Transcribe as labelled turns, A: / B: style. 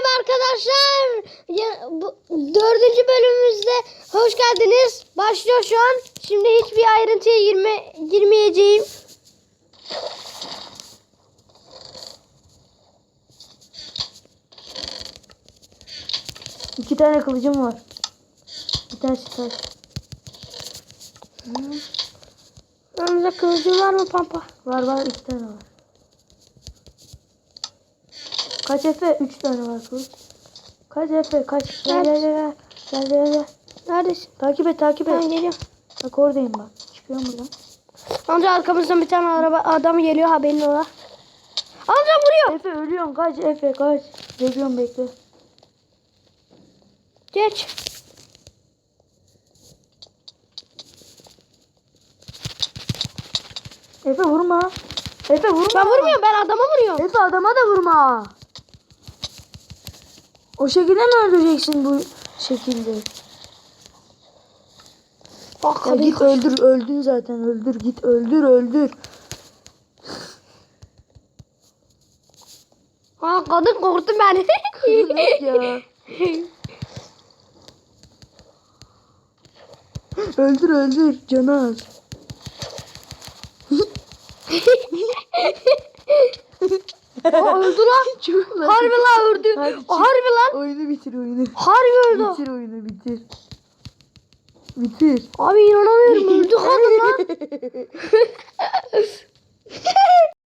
A: Merhaba arkadaşlar. Ya, bu, dördüncü bölümümüzde hoş geldiniz. Başlıyor şu an. Şimdi hiçbir ayrıntıya girme, girmeyeceğim.
B: İki tane kılıcım var. Bir tanesi taş.
A: Önümüzde kılıcın var mı pampa?
B: Var var iki tane var. Kaç Efe? Üç tane var kılıç. Kaç Efe? Kaç? Gel gel gel. Gel gel gel.
A: Neredesin?
B: Takip et takip et.
A: Ben geliyorum.
B: Bak oradayım bak. Çıkıyorum buradan.
A: Amca arkamızdan bir tane araba adam geliyor haberin ola. Amca vuruyor.
B: Efe ölüyorsun kaç Efe kaç. Geliyorum bekle.
A: Geç.
B: Efe vurma. Efe vurma.
A: Ben vurmuyorum ben adama vuruyorum.
B: Efe adama da vurma. O şekilde mi öldüreceksin bu şekilde?
A: Bak
B: Ya git
A: koş-
B: öldür öldün zaten öldür git öldür öldür.
A: Ha kadın korktu beni.
B: Kızılık ya. öldür öldür canı az.
A: öldü lan. Harbi lan öldü. Harbi lan.
B: Oyunu bitir oyunu.
A: Harbi öldü.
B: Bitir oyunu bitir. Bitir.
A: Abi inanamıyorum öldü kadın lan.